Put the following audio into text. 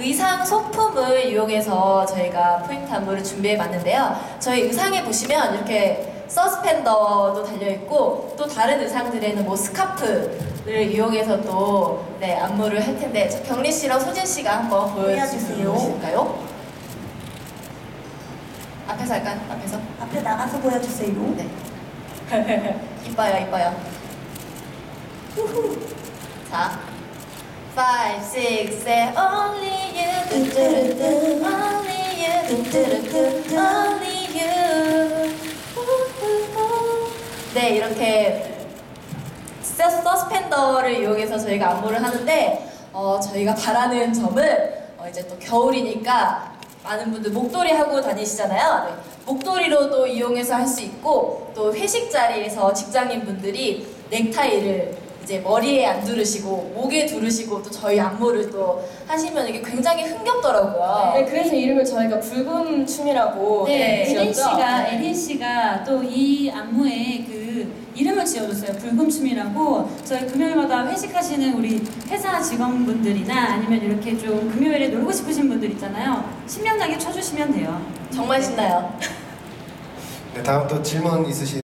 의상 소품을 이용해서 저희가 포인트 안무를 준비해 봤는데요. 저희 의상에 보시면 이렇게 서스펜더도 달려 있고 또 다른 의상들에는 뭐 스카프를 이용해서 또 네, 안무를 할 텐데 저 경리 씨랑 소진 씨가 한번 보여주세요. 보여주실까요? 앞에서 할까요? 앞에서? 앞에 나가서 보여주세요. 네. 이뻐요, 이뻐요. 자, 5, 6, 7, only 네, 이렇게 서- 서스펜더를 이용해서 저희가 안무를 하는데 어, 저희가 바라는 점은 어, 이제 또 겨울이니까 많은 분들 목도리 하고 다니시잖아요. 네, 목도리로 또 이용해서 할 수 있고 또 회식 자리에서 직장인 분들이 넥타이를 이제 머리에 안 두르시고 목에 두르시고 또 저희 안무를 또 하시면 이게 굉장히 흥겹더라고요. 네, 그래서 이름을 저희가 붉은 춤이라고 네, 지었죠. 에린 씨가 네. 에린 씨가 또 이 안무에 그 이름을 지어줬어요. 불금춤이라고 저희 금요일마다 회식하시는 우리 회사 직원분들이나 아니면 이렇게 좀 금요일에 놀고 싶으신 분들 있잖아요. 신명나게 쳐주시면 돼요. 정말 신나요. 네, 다음 또 질문 있으신